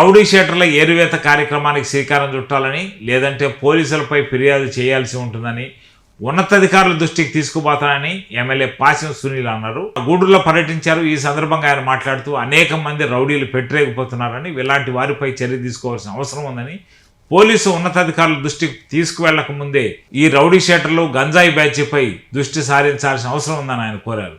Rowdy షీటర్ల ఏరువేత కార్యక్రమానికి శ్రీకారం చుట్టాలని లేదంటే పోలీసులపై ఫిర్యాదు చేయాల్సి ఉంటుందని ఉన్నతాధికారుల దృష్టికి తీసుకుపోతానని ఎమ్మెల్యే పాసిన సునీల్ అన్నారు. గూడూరులో పర్యటించారు. ఈ సందర్భంగా ఆయన మాట్లాడుతూ అనేక మంది రౌడీలు పెట్టరేకపోతున్నారని ఇలాంటి వారిపై చర్య తీసుకోవాల్సిన అవసరం ఉందని పోలీసు ఉన్నతాధికారుల దృష్టికి తీసుకువెళ్ళక ముందే ఈ రౌడీ షేటర్లు గంజాయి బ్యాచ్పై దృష్టి సారించాల్సిన అవసరం ఉందని ఆయన కోరారు.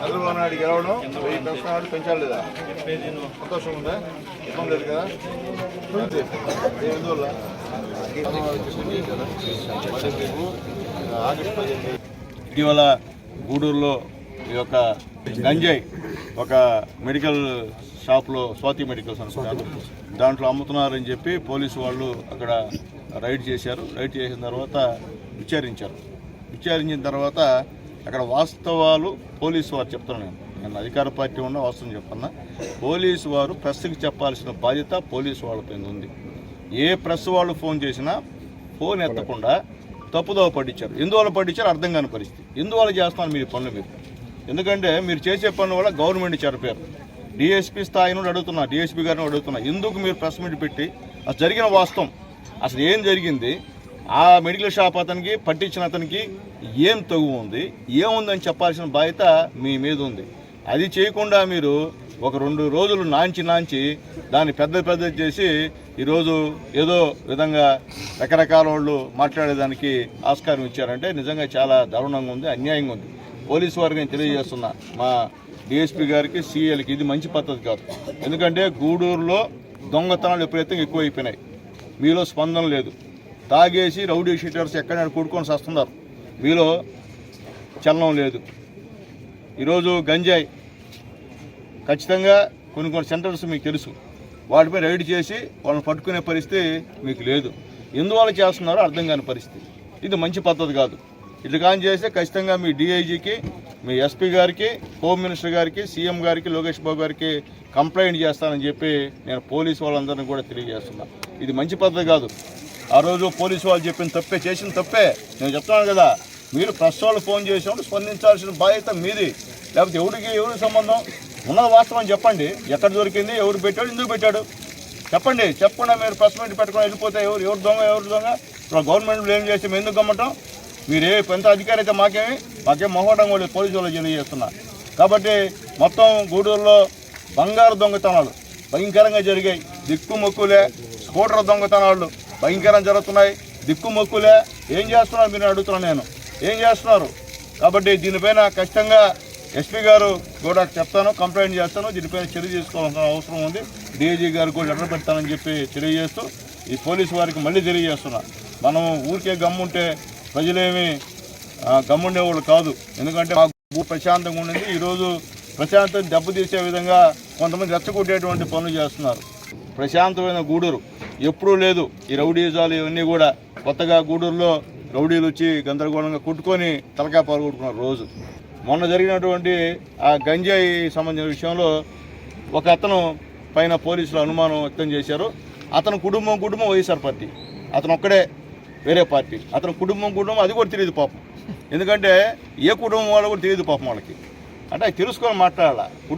చంద్రబాబు నాయుడు గెలవడం వెయ్యి పెన్షన్ పెంచాలి లేదా సంతోషం ఉందా? ఇబ్బంది లేదు కదా? ఎందువల్ల ఇటీవల గూడూరులో ఈ యొక్క గంజాయి ఒక మెడికల్ షాప్లో స్వాతి మెడికల్స్ అనుకుంటాను. దాంట్లో అమ్ముతున్నారని చెప్పి పోలీసు వాళ్ళు అక్కడ రైడ్ చేశారు. రైడ్ చేసిన తర్వాత విచారించారు. విచారించిన తర్వాత అక్కడ వాస్తవాలు పోలీసు వారు చెప్తున్నాను నేను నేను అధికార పార్టీ ఉన్న వాస్తవం చెప్తున్నా పోలీసు వారు ప్రెస్కి చెప్పాల్సిన బాధ్యత పోలీసు వాళ్ళపైన ఉంది. ఏ ప్రెస్ వాళ్ళు ఫోన్ చేసినా ఫోన్ ఎత్తకుండా తప్పుదోవ పట్టించారు. ఎందువల్ల పట్టించారు అర్థం కాని పరిస్థితి. ఎందువల్ల చేస్తున్నారు మీరు పనులు మీరు? ఎందుకంటే మీరు చేసే పనుల వల్ల గవర్నమెంట్ చెరపారు. డిఎస్పీ స్థాయి నుండి అడుగుతున్నా డిఎస్పీ గారిని అడుగుతున్నా. ఎందుకు మీరు ప్రెస్ మీట్ పెట్టి అసలు జరిగిన వాస్తవం. అసలు ఏం జరిగింది? ఆ మెడికల్ షాప్ అతనికి పట్టించిన అతనికి ఏం తగు ఉంది ఏముందని చెప్పాల్సిన బాధ్యత మీ మీద ఉంది. అది చేయకుండా మీరు ఒక రెండు రోజులు నాంచి నాంచి దాన్ని పెద్ద పెద్ద చేసి ఈరోజు ఏదో విధంగా రకరకాల వాళ్ళు మాట్లాడేదానికి ఆస్కారం ఇచ్చారంటే నిజంగా చాలా దారుణంగా ఉంది అన్యాయంగా ఉంది. పోలీసు వారికి నేను తెలియజేస్తున్నా మా డిఎస్పీ గారికి సీఎల్కి ఇది మంచి పద్ధతి కాదు. ఎందుకంటే గూడూరులో దొంగతనాలు ఎప్పుడైతే ఎక్కువైపోయినాయి. మీలో స్పందన లేదు. తాగేసి రౌడీ షీటర్స్ ఎక్కడ కూడుకొని వస్తున్నారు వీలో చలనం లేదు. ఈరోజు గంజాయి. ఖచ్చితంగా కొన్ని కొన్ని సెంటర్స్ మీకు తెలుసు. వాటిపై రైడ్ చేసి వాళ్ళని పట్టుకునే పరిస్థితి మీకు లేదు. ఎందువల్ల చేస్తున్నారో అర్థం కాని పరిస్థితి. ఇది మంచి పద్ధతి కాదు. ఇట్లా కాని చేస్తే ఖచ్చితంగా మీ డిఐజీకి మీ ఎస్పీ గారికి హోమ్ మినిస్టర్ గారికి సీఎం గారికి లోకేష్ బాబు గారికి కంప్లైంట్ చేస్తానని చెప్పి నేను పోలీసు వాళ్ళందరినీ కూడా తెలియజేస్తున్నా. ఇది మంచి పద్ధతి కాదు. ఆ రోజు పోలీసు వాళ్ళు చెప్పిన తప్పే చేసిన తప్పే. నేను చెప్తున్నాను కదా మీరు ప్రెస్ వాళ్ళు ఫోన్ చేసినప్పుడు స్పందించాల్సిన బాధ్యత మీది. లేకపోతే ఎవరికి ఎవరికి సంబంధం? ఉన్నది వాస్తవం చెప్పండి. ఎక్కడ దొరికింది ఎవరు పెట్టాడు ఎందుకు పెట్టాడు? చెప్పండి చెప్పకుండా మీరు ప్రెస్ మీట్ పెట్టుకుని వెళ్ళిపోతే ఎవరు ఎవరు దొంగ ఎవరు దొంగ? ఇప్పుడు గవర్నమెంట్ బ్లేమ్ చేసి మేము ఎందుకు గమ్మటం? మీరు ఏ పెద్ద అధికారి అయితే మాకేమి? మాకేం మొహవడం కూడా పోలీసు వాళ్ళు తెలియజేస్తున్నా. కాబట్టి మొత్తం గూడూరులో బంగారు దొంగతనాలు భయంకరంగా జరిగాయి. దిక్కు మొక్కులే స్కూటర్ దొంగతనాలు. భయంకరం జరుగుతున్నాయి దిక్కుమొక్కులే. ఏం చేస్తున్నారు మీరు అడుగుతున్నాను నేను. ఏం చేస్తున్నారు? కాబట్టి దీనిపైన ఖచ్చితంగా ఎస్పీ గారు కూడా చెప్తాను కంప్లైంట్ చేస్తాను. దీనిపైన చర్య తీసుకోవాల్సిన అవసరం ఉంది. డీఐజీ గారు కూడా లెటర్ పెడతానని చెప్పి తెలియజేస్తూ ఈ పోలీసు వారికి మళ్ళీ తెలియజేస్తున్నా. మనం ఊరికే గమ్ముంటే ప్రజలేమి గమ్ముండేవాళ్ళు కాదు. ఎందుకంటే మాకు ప్రశాంతంగా ఉండింది. ఈరోజు ప్రశాంతం దెబ్బతీసే విధంగా కొంతమంది రెచ్చగొట్టేటువంటి పనులు చేస్తున్నారు. ప్రశాంతమైన గూడూరు. ఎప్పుడూ లేదు. ఈ రౌడీజాలు ఇవన్నీ కూడా కొత్తగా గూడూరులో రౌడీలు వచ్చి గందరగోళంగా కొట్టుకొని తలకాయ పాల్గొట్టుకున్నారు రోజు. మొన్న జరిగినటువంటి ఆ గంజాయి సంబంధించిన విషయంలో ఒక అతను పైన పోలీసులు అనుమానం వ్యక్తం చేశారు. అతను కుటుంబం కుటుంబం వైఎస్ఆర్ పార్టీ. అతను ఒక్కడే వేరే పార్టీ. అతను కుటుంబం కుటుంబం అది కూడా తెలియదు పాపం. ఎందుకంటే ఏ కుటుంబం వాళ్ళు కూడా తెలియదు పాపం వాళ్ళకి. అంటే తెలుసుకొని మాట్లాడాల? కుటుంబం